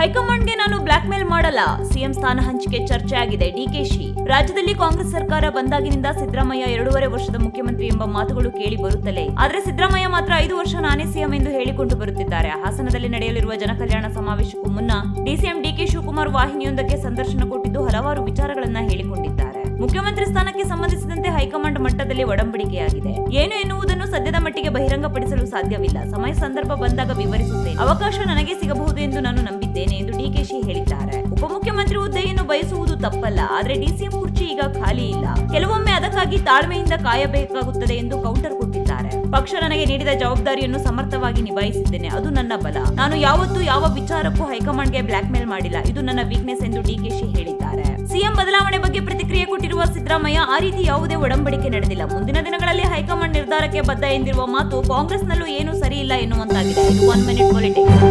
ಹೈಕಮಾಂಡ್ಗೆ ನಾನು black mail ಮಾಡಲ್ಲ. ಸಿಎಂ ಸ್ಥಾನ ಹಂಚಿಕೆ ಚರ್ಚೆ ಆಗಿದೆ ಡಿಕೆಶಿ ರಾಜ್ಯದಲ್ಲಿ ಕಾಂಗ್ರೆಸ್ ಸರ್ಕಾರ ಬಂದಾಗಿನಿಂದ ಸಿದ್ದರಾಮಯ್ಯ ಎರಡೂವರೆ ವರ್ಷದ ಮುಖ್ಯಮಂತ್ರಿ ಎಂಬ ಮಾತುಗಳು ಕೇಳಿ ಬರುತ್ತಲೇ. ಆದರೆ ಸಿದ್ದರಾಮಯ್ಯ ಮಾತ್ರ ಐದು ವರ್ಷ ನಾನೇ ಸಿಎಂ ಎಂದು ಹೇಳಿಕೊಂಡು ಬರುತ್ತಿದ್ದಾರೆ. ಹಾಸನದಲ್ಲಿ ನಡೆಯಲಿರುವ ಜನಕಲ್ಯಾಣ ಸಮಾವೇಶಕ್ಕೂ ಮುನ್ನ ಡಿಸಿಎಂ ಡಿಕೆ ಶಿವಕುಮಾರ್ ವಾಹಿನಿಯೊಂದಕ್ಕೆ ಸಂದರ್ಶನ ಕೊಟ್ಟಿದ್ದು ಹಲವಾರು ವಿಚಾರಗಳನ್ನ ಹೇಳಿಕೊಂಡಿದ್ದಾರೆ. ಮುಖ್ಯಮಂತ್ರಿ ಸ್ಥಾನಕ್ಕೆ ಸಂಬಂಧಿಸಿದಂತೆ ಹೈಕಮಾಂಡ್ ಮಟ್ಟದಲ್ಲಿ ಒಡಂಬಡಿಕೆಯಾಗಿದೆ. ಏನು ಎನ್ನುವುದನ್ನು ಸದ್ಯದ ಮಟ್ಟಿಗೆ ಬಹಿರಂಗಪಡಿಸಲು ಸಾಧ್ಯವಿಲ್ಲ. ಸಮಯ ಸಂದರ್ಭ ಬಂದಾಗ ವಿವರಿಸುತ್ತೇನೆ. ಅವಕಾಶ ನನಗೆ ಸಿಗಬಹುದು ಎಂದು ನಾನು ನಂಬಿದ್ದೇನೆ. ಬಯಸುವುದು ತಪ್ಪಲ್ಲ. ಆದ್ರೆ ಡಿಸಿಎಂ ಕುರ್ಚಿ ಈಗ ಖಾಲಿ ಇಲ್ಲ. ಕೆಲವೊಮ್ಮೆ ಅದಕ್ಕಾಗಿ ತಾಳ್ಮೆಯಿಂದ ಕಾಯಬೇಕಾಗುತ್ತದೆ ಎಂದು ಕೌಂಟರ್ ಕೊಟ್ಟಿದ್ದಾರೆ. ಪಕ್ಷ ನನಗೆ ನೀಡಿದ ಜವಾಬ್ದಾರಿಯನ್ನು ಸಮರ್ಥವಾಗಿ ನಿಭಾಯಿಸಿದ್ದೇನೆ. ಅದು ನನ್ನ ಬಲ. ನಾನು ಯಾವತ್ತೂ ಯಾವ ವಿಚಾರಕ್ಕೂ ಹೈಕಮಾಂಡ್ಗೆ ಬ್ಲಾಕ್ ಮೇಲ್ ಮಾಡಿಲ್ಲ. ಇದು ನನ್ನ ವೀಕ್ನೆಸ್ ಎಂದು ಡಿಕೆಶಿ ಹೇಳಿದ್ದಾರೆ. ಸಿಎಂ ಬದಲಾವಣೆ ಬಗ್ಗೆ ಪ್ರತಿಕ್ರಿಯೆ ಕೊಟ್ಟಿರುವ ಸಿದ್ದರಾಮಯ್ಯ, ಆ ರೀತಿ ಯಾವುದೇ ಒಡಂಬಡಿಕೆ ನಡೆದಿಲ್ಲ. ಮುಂದಿನ ದಿನಗಳಲ್ಲಿ ಹೈಕಮಾಂಡ್ ನಿರ್ಧಾರಕ್ಕೆ ಬದ್ಧ ಎಂದಿರುವ ಮಾತು ಕಾಂಗ್ರೆಸ್ನಲ್ಲೂ ಏನೂ ಸರಿ ಇಲ್ಲ ಎನ್ನುವಂತಾಗಿದೆ. ಇದು ಒನ್ ಮಿನಿಟ್ ಪೊಲಿಟಿಕ್ಸ್